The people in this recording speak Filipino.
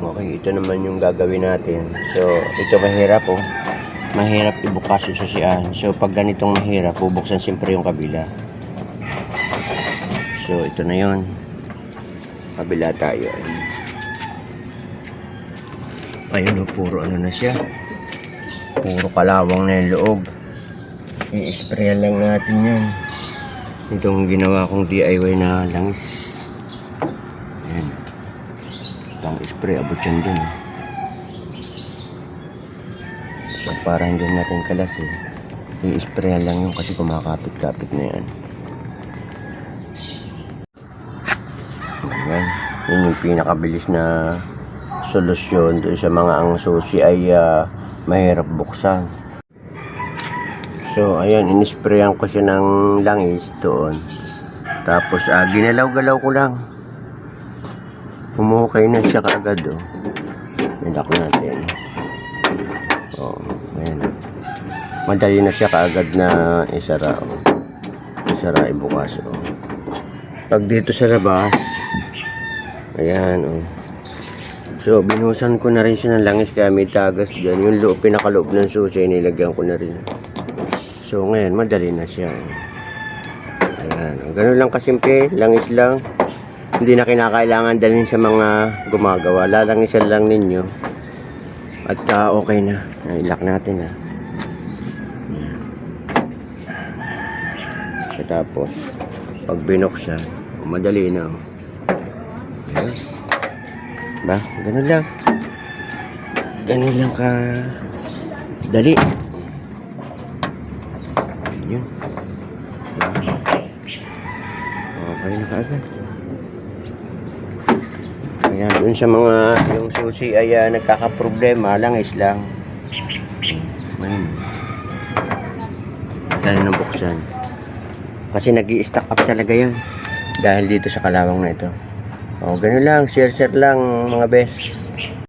Okay, ito naman yung gagawin natin. So, ito mahirap oh. Mahirap ibukas yung susian. So, pag ganitong mahirap, bubuksan siyempre yung kabila. So, ito na yon Kabila tayo. Ayun, oh, puro ano na siya. Puro kalawang na yung loob. I-spray lang natin yan. Itong ginawa kong DIY na langis. Ayan. Pang spray, abot yan dun. So, para hindi natin kalas eh. I-spray lang yun kasi kumakapit-kapit na yan. Ayan. Yun yung pinakabilis na solusyon doon sa mga ang susi ay ah, mahirap buksan. So, ayan, inisprayan ko siya ng langis doon. Tapos, ah, ginalaw-galaw ko lang. Humukay na siya kaagad, oh. Nilak natin. Oh, ayan. Madali na siya kaagad na isara, oh. Isara, ibukas, oh. Pag dito sa labas, ayan, oh. So, binusan ko na rin siya ng langis may tagas dyan. Yung loob, pinakaloob ng susi, nilagyan ko na rin. So, ngayon, madali na siya. Ayan. Ganun lang kasimple, langis lang. Hindi na kinakailangan dalhin sa mga gumagawa. Lalangisan lang ninyo. At ah, okay na. Ilak natin ha. Ayan. Tapos, pag binuksan, madali na. oh. Ayan. Ba? Ganun lang. Ganun lang ka dali. Yun. Ba? Okay na kaagad. Ayan, dun sa mga yung susi ay ah, nagkakaproblema, langis lang. Ayan. Dahil nang buksan. Kasi nag stack up talaga yan. Dahil dito sa kalawang na ito. O, ganun lang. Share-share lang mga best.